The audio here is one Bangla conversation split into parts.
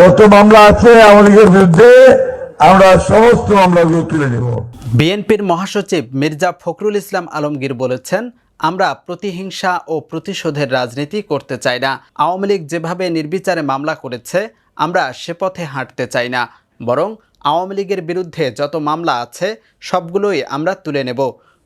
যত মামলা আছে, আওয়ামী বিরুদ্ধে আমরা সমস্ত মামলাগুলো তুলে নেব। বিএনপির মহাসচিব মির্জা ফখরুল ইসলাম আলমগীর বলেছেন, আমরা প্রতিহিংসা ও প্রতিশোধের রাজনীতি করতে চাই না। আওয়ামী লীগ যেভাবে নির্বিচারে মামলা করেছে, আমরা সে পথে হাঁটতে চাই না। বরং আওয়ামী লীগের বিরুদ্ধে যত মামলা আছে, সবগুলোই আমরা তুলে নেব।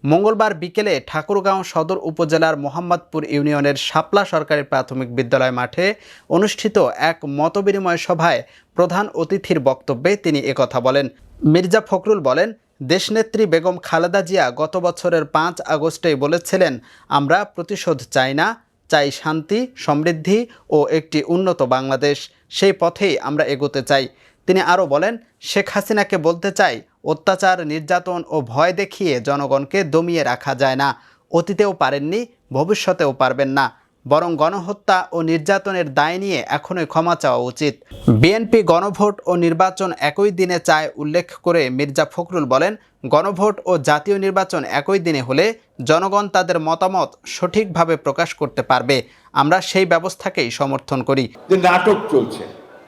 মঙ্গলবার বিকেলে ঠাকুরগাঁও সদর উপজেলার মোহাম্মদপুর ইউনিয়নের শাপলা সরকারি প্রাথমিক বিদ্যালয় মাঠে অনুষ্ঠিত এক মতবিনিময় সভায় প্রধান অতিথির বক্তব্যে তিনি একথা বলেন। মির্জা ফখরুল বলেন, দেশনেত্রী বেগম খালেদা জিয়া গত বছরের পাঁচ আগস্টেই বলেছিলেন, আমরা প্রতিশোধ চাই না, চাই শান্তি, সমৃদ্ধি ও একটি উন্নত বাংলাদেশ। সেই পথেই আমরা এগোতে চাই। তিনি আরও বলেন, শেখ হাসিনাকে বলতে চাই, অত্যাচার, নির্যাতন ও ভয় দেখিয়ে জনগণকে দমিয়ে রাখা যায় না। অতীতেও পারেননি, ভবিষ্যতেও পারবেন না। বরং গণহত্যা ও নির্যাতনের দায় নিয়ে এখনই ক্ষমা চাওয়া উচিত। বিএনপি গণভোট ও নির্বাচন একই দিনে চায় উল্লেখ করে মির্জা ফখরুল বলেন, গণভোট ও জাতীয় নির্বাচন একই দিনে হলে জনগণ তাদের মতামত সঠিকভাবে প্রকাশ করতে পারবে। আমরা সেই ব্যবস্থাকেই সমর্থন করি। নাটক চলছে